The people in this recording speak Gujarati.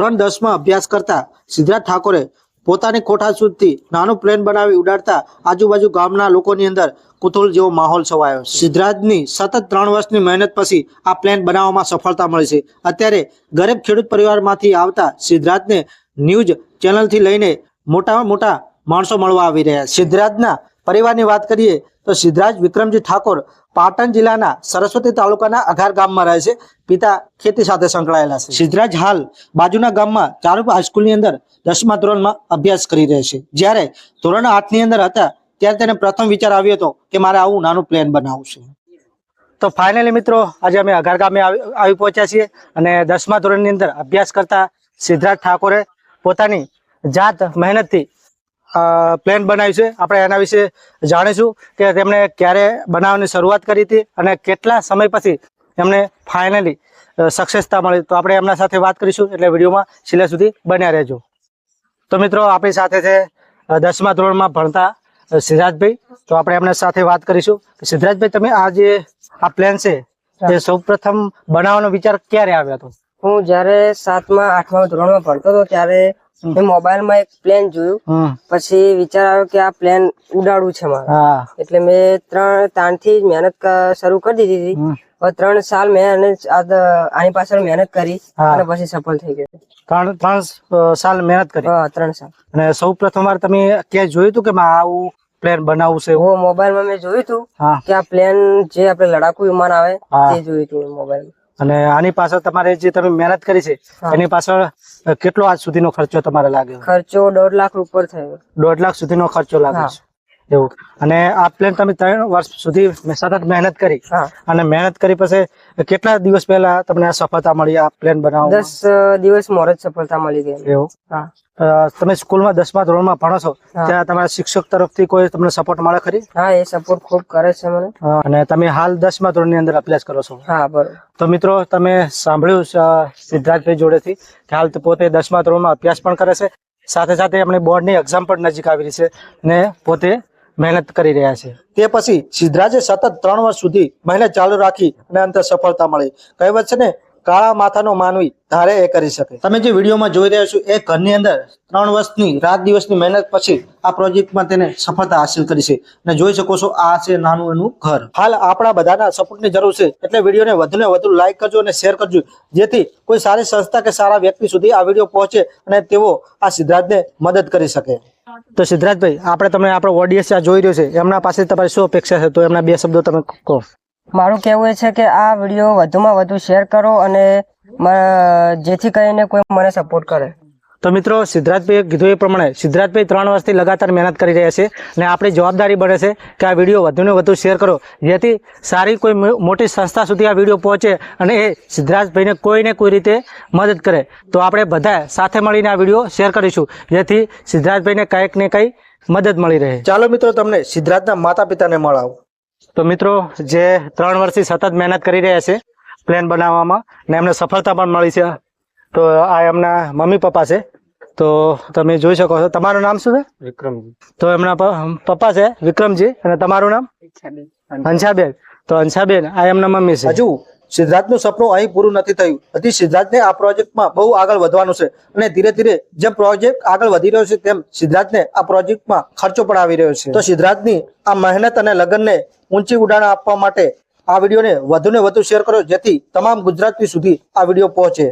ધોરણ દસમાં અભ્યાસ કરતા સિદ્ધાર્થ ઠાકોરે પોતાની કોઠા સુધી નાનું પ્લેન બનાવી ઉડાડતા આજુબાજુ ગામના લોકોની અંદર કુતુહલ જેવો માહોલ છવાયો. સિદ્ધરાજની સતત ત્રણ વર્ષની મહેનત પછી આ પ્લેન બનાવવામાં સફળતા મળી છે. અત્યારે ગરીબ ખેડૂત પરિવારમાંથી આવતા સિદ્ધરાજને ન્યૂઝ ચેનલથી લઈને મોટા મોટા માણસો મળવા આવી રહ્યા સિદ્ધરાજના પરિવારની વાત કરીએ તો સિદ્ધરાજ વિક્રમજી ઠાકોર પાટણ જિલ્લાના સરસ્વતી તાલુકાના અઘાર ગામમાં રહે છે. પિતા ખેતી સાથે સંકળાયેલા છે. સિદ્ધરાજ હાલ બાજુના ગામમાં ચારુપ હાઈસ્કૂલની અંદર દસમા ધોરણમાં અભ્યાસ કરી રહે છે. જ્યારે ધોરણ આઠની અંદર હતા, ત્યારે તેને પ્રથમ વિચાર આવ્યો હતો કે મારે આવું નાનું પ્લેન બનાવવું છે. તો ફાઇનલી મિત્રો, આજે અમે અઘાર ગામે આવી પહોંચ્યા છીએ અને દસમા ધોરણની અંદર અભ્યાસ કરતા સિદ્ધરાજ ઠાકોરે પોતાની જાત મહેનતથી પ્લેન બનાવ્યું છે. આપણે એના વિશે જાણીશું કે તેમણે ક્યારે બનાવવાની શરૂઆત કરી હતી અને કેટલા સમય પછી એમને ફાઇનલી સક્સેસતા મળી. તો આપણે એમના સાથે વાત કરીશું એટલે વિડીયોમાં છેલ્લે સુધી બન્યા રહેજો. તો મિત્રો આપણી સાથે છે દસમા ધોરણમાં ભણતા અ, સિદ્ધાર્થભાઈ તો આપણે એમના સાથે વાત કરીશું. સિદ્ધાર્થભાઈ તમે આ જે આ પ્લેન છે તે સૌ પ્રથમ બનાવવાનો વિચાર ક્યારે આવ્યો હતો? હું જયારે સાતમા આઠમા ધોરણમાં ભણતો હતો ત્યારે મેં મોબાઈલમાં એક પ્લેન જોયું. પછી વિચાર આવ્યો કે આ પ્લેન ઉડાડવું છે મારે. એટલે મેં ત્રણ તાણથી જ મહેનત શરૂ કરી દીધી હતી. ત્રણ સાલ મેં આને પાછળ મહેનત કરી અને પછી સફળ થઈ ગયો. ત્રણ ત્રણ સાલ મહેનત કરી. હા ત્રણ સાલ. અને સૌ પ્રથમ વાર તમે ક્યાંય જોયું હતું કે આવું પ્લેન બનાવવું છે મોબાઈલમાં મેં જોયું હતું કે આ પ્લેન જે આપણે લડાકુ વિમાન આવે તે જોયું હતું મોબાઈલ અને આની પાછળ તમારે જે તમે મહેનત કરી છે એની પાછળ કેટલો આજ સુધીનો ખર્ચો તમારે લાગ્યો ખર્ચો દોઢ લાખ ઉપર થયો. દોઢ લાખ સુધીનો ખર્ચો લાગે છે. એવું. અને આ પ્લેન તમે ત્રણ વર્ષ સુધી સતત મહેનત કરી. અને મહેનત કરી પછી કેટલા દિવસ પહેલા તમને આ સફળતા મળી આ પ્લેન બનાવવા દસ દિવસ મોર જ સફળતા મળી ગઈ. એવું? હા. તમે સ્કૂલમાં દસમા ધોરણમાં ભણો છો. ત્યાં તમારા શિક્ષક તરફથી કોઈ તમને સપોર્ટ મળે ખરી? હા એ સપોર્ટ ખૂબ કરે છે મને. અને તમે હાલ દસમા ધોરણની અંદર અભ્યાસ કરો છો. હા બરોબર. તો મિત્રો તમે સાંભળ્યું છે, સિદ્ધાર્થભાઈ જોડેથી કે હાલ પોતે દસમા ધોરણમાં અભ્યાસ પણ કરે છે. સાથે સાથે એમણે બોર્ડની એક્ઝામ પણ નજીક આવી રહી છે. ને પોતે મહેનત કરી રહ્યા છે. તે પછી સિદ્ધરાજે સતત ત્રણ વર્ષ સુધી મહેનત ચાલુ રાખી અને અંતે સફળતા મળી. કહેવત છે ને, કાળા માથાનો માનવી ધારે એ કરી શકે. તમે જે વિડીયોમાં જોઈ રહ્યા છો, એ ઘરની અંદર ત્રણ વર્ષની, રાત દિવસની મહેનત પછી આ પ્રોજેક્ટમાં તેને સફળતા હાંસિલ કરી છે. અને જોઈ શકો છો, આ છે નાનું એનું ઘર. હાલ આપણા બધાના સપોર્ટની જરૂર છે, એટલે વિડીયોને વધુ ને વધુ લાઇક કરજો અને શેર કરજો, જેથી કોઈ સારી સંસ્થા કે સારા વ્યક્તિ સુધી આ વીડિયો પહોંચે અને તેઓ આ સિદ્ધાર્થને મદદ કરી શકે. તો સિદ્ધાર્થભાઈ આપણે તમે આપણો ઓડિયન્સ આ જોઈ રહ્યો છે, એમના પાસે તમારી શું અપેક્ષા છે? તો એમના બે શબ્દો તમે કહો. મારું કહેવું એ છે કે આ વીડિયો વધુમાં વધુ શેર કરો અને જેથી કરીને કોઈ મને સપોર્ટ કરે. તો મિત્રો સિદ્ધાર્થભાઈએ કીધું એ પ્રમાણે સિદ્ધાર્થભાઈ ત્રણ વર્ષથી લગાતાર મહેનત કરી રહ્યા છે અને આપણી જવાબદારી બને છે કે આ વીડિયો વધુને વધુ શેર કરો. જેથી સારી કોઈ મોટી સંસ્થા સુધી આ વીડિયો પહોંચે અને એ સિદ્ધાર્થભાઈને કોઈને કોઈ રીતે મદદ કરે. તો આપણે બધા સાથે મળીને આ વીડિયો શેર કરીશું. જેથી સિદ્ધાર્થભાઈને કંઈક ને કંઈ મદદ મળી રહે. ચાલો મિત્રો તમને સિદ્ધાર્થના માતા પિતાને મળાવો. તો મિત્રો જે ત્રણ વર્ષથી સતત મહેનત કરી રહ્યા છે પ્લેન બનાવવામાં ને એમને સફળતા પણ મળી છે. તો આ એમના મમ્મી પપ્પા છે. તો તમે જોઈ શકો છો. તમારું નામ શું છે? વિક્રમજી. તો એમના પપ્પા છે વિક્રમજી. અને તમારું નામ? હંસાબેન તો હંસાબેન આ એમના મમ્મી છે. હજુ સિદ્ધાર્થનું સપનું અહીં પૂરું નથી થયું. હજી સિદ્ધાર્થને આ પ્રોજેક્ટમાં બહુ આગળ વધવાનું છે. અને ધીરે ધીરે જેમ પ્રોજેક્ટ આગળ વધી રહ્યો છે તેમ સિદ્ધાર્થને આ પ્રોજેક્ટમાં ખર્ચો પણ આવી રહ્યો છે. તો સિદ્ધાર્થની આ મહેનત અને લગ્નને ઊંચી ઉડાણ આપવા માટે આ વિડીયોને વધુને વધુ શેર કરો જેથી તમામ ગુજરાતી સુધી આ વીડિયો પહોંચે.